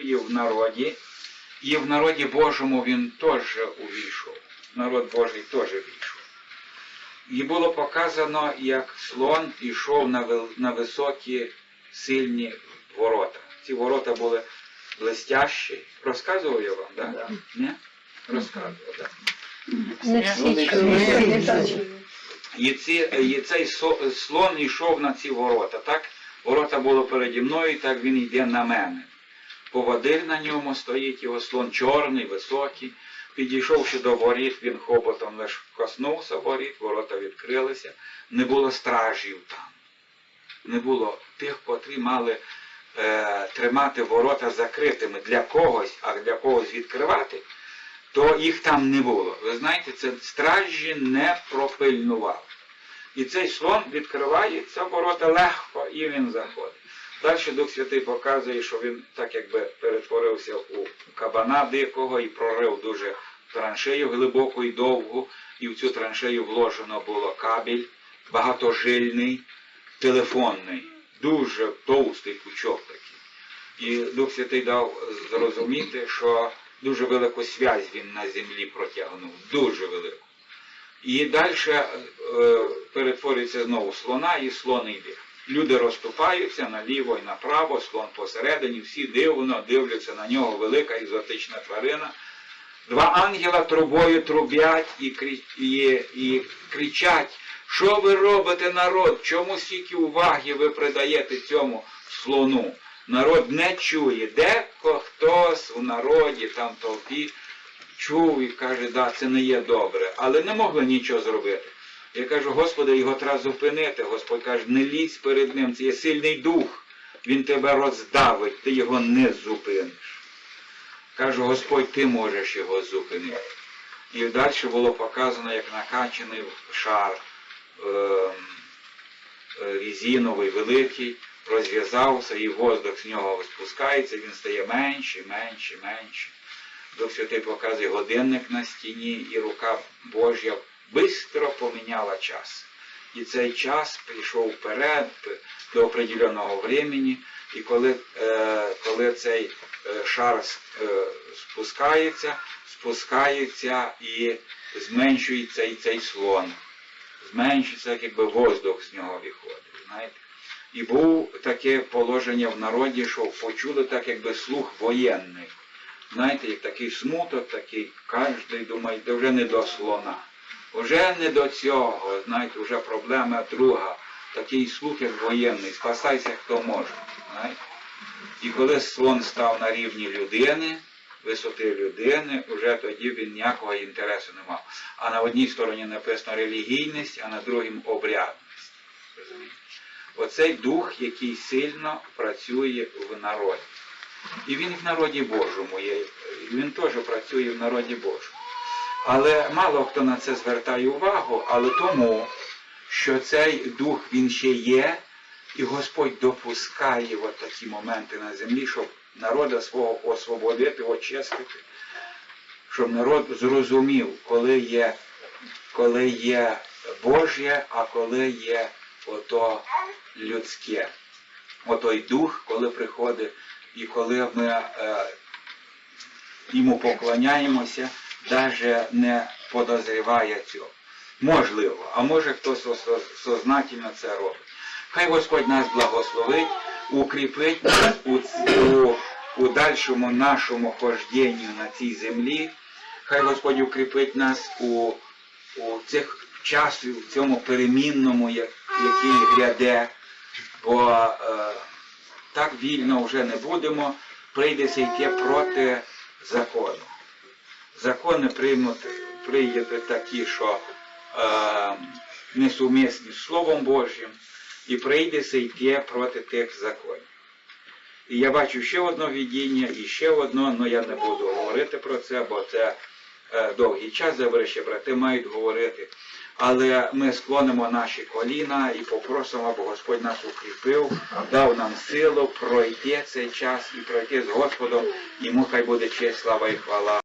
і в народі, і в народі Божому він теж увійшов. Народ Божий теж війшов. І було показано, як слон ішов на, високі сильні ворота. Ці ворота були блестящі. Розказував я вам, так? Да? Ні? Розказував, так. Не всі чули. І, ці, і цей слон йшов на ці ворота, так? Ворота було переді мною, і так він йде на мене. Поводир на ньому стоїть його слон чорний, високий. Підійшовши до воріт, він хоботом лиш коснувся воріт, ворота відкрилися. Не було стражів там. Не було тих, котрі мали е, тримати ворота закритими для когось, а для когось відкривати, то їх там не було. Ви знаєте, це стражі не пропильнували. І цей слон відкриває ці ворота легко, і він заходить. Далі Дух Святий показує, що він так якби перетворився у кабана дикого і прорив дуже траншею глибоку і довгу, і в цю траншею вложено було кабель багатожильний, телефонний, дуже товстий пучок такий. І Дух Святий дав зрозуміти, що дуже велику связь він на землі протягнув, дуже велику. І далі е, перетворюється знову слона, і слон йде. Люди розступаються наліво і направо, слон посередині, всі дивно дивляться на нього, велика екзотична тварина. Два ангела трубою трубять і, крі... і, і кричать, що ви робите, народ? Чому стільки уваги ви придаєте цьому слону? Народ не чує. Дехто хтось у народі, там толпі, чув і каже, да, це не є добре, але не могли нічого зробити. Я кажу, Господи, його треба зупинити. Господь каже, не лізь перед ним, це є сильний дух, він тебе роздавить, ти його не зупиниш. Кажу, Господь, ти можеш його зупинити. І далі було показано, як накачаний шар е, е, різиновий, великий, розв'язався, і воздух з нього спускається, він стає менше, менше, менше. Дух Святий показує годинник на стіні, і рука Божя швидко поміняла час. І цей час пішов вперед до определеного времени, і коли, е, коли цей е, шар е, спускається, спускається і зменшується і цей слон. Зменшується, якби воздух з нього виходить. знаєте. І був таке положення в народі, що почули так, якби слух воєнний. Знаєте, такий смуток, такий, кожен думає, де вже не до слона. Вже не до цього, знаєте, вже проблема друга. Такий слух, як воєнний, спасайся, хто може. Знаєте? І коли слон став на рівні людини, висоти людини, вже тоді він ніякого інтересу не мав. А на одній стороні написано релігійність, а на другій обрядність. Оцей дух, який сильно працює в народі. І він в народі Божому є, він теж працює в народі Божому. Але мало хто на це звертає увагу, але тому, що цей дух він ще є, і Господь допускає от такі моменти на землі, щоб народа свого освободити, очистити, щоб народ зрозумів, коли є, коли є Божє, а коли є ото людське. Отой дух, коли приходить, і коли ми е, йому поклоняємося, навіть не подозріває цього. Можливо, а може хтось сознательно це робить. Хай Господь нас благословить, укріпить нас у, у, у дальшому нашому хожденню на цій землі. Хай Господь укріпить нас у, у цих часі, в цьому перемінному, який гряде, бо е, так вільно вже не будемо, прийдеться йти проти закону. Закони приймуть, прийняти такі, що е, несумісні з Словом Божим, і прийдеться йти проти тих законів. І я бачу ще одне видіння і ще одне, але я не буду говорити про це, бо це е, довгий час, завище брати мають говорити. Але ми склонимо наші коліна і попросимо, аби Господь нас укріпив, дав нам силу пройти цей час і пройти з Господом, йому хай буде честь, слава і хвала.